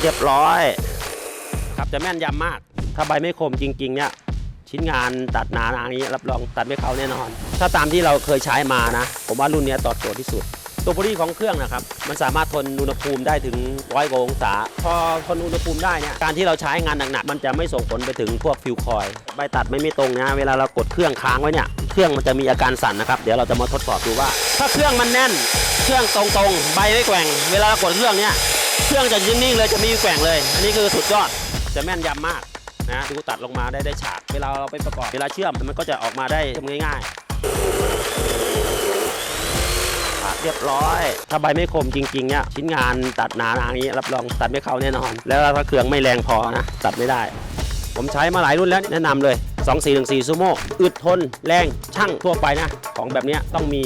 เรียบร้อยครับจะแม่นยำมาก ถ้าใบไม่คมจริง ๆ เนี่ย ชิ้นงานตัดหนาๆอย่างนี้รับรองตัดไม่เข้าแน่นอน ถ้าตามที่เราเคยใช้มานะ ผมว่ารุ่นนี้ตอบโจทย์ที่สุด ตัวบอดี้ของเครื่องนะครับ มันสามารถทนอุณหภูมิได้ถึงร้อยกว่าองศา พอทนอุณหภูมิได้เนี่ยการที่เราใช้งานหนักๆมันจะไม่ส่งผลไปถึงพวกฟิวคอยใบตัดไม่ไม่ตรงนะเวลาเรากดเครื่องค้างไว้เนี่ยเครื่องมันจะมีอาการสั่นนะครับเดี๋ยวเราจะมาทดสอบดูว่า ถ้าเครื่องมันแน่น เครื่องตรงๆ ใบไม่แกว่ง เวลาเรากดเครื่องเนี่ย เครื่องจะนิ่งๆเลยจะไมมีแกว่งเลย อันนี้คือสุดยอดจะแม่นยำมากนะดูตัดลงมาได้ได้ฉากเวลาเราไปประกอบเวลาเชื่อมมันก็จะออกมาได้ง่ายๆตัดเรียบร้อย ถ้าใบไม่คมจริงๆเนี่ยชิ้นงานตัดหนาๆอย่างนี้รับรองตัดไม่เข้าแน่นอน แล้วถ้าเครื่องไม่แรงพอนะตัดไม่ได้ ผมใช้มาหลายรุ่นแล้วแนะนำเลย 2414ซูโม่อึดทน แรงช่างทั่วไปนะ ของแบบนี้ต้องมี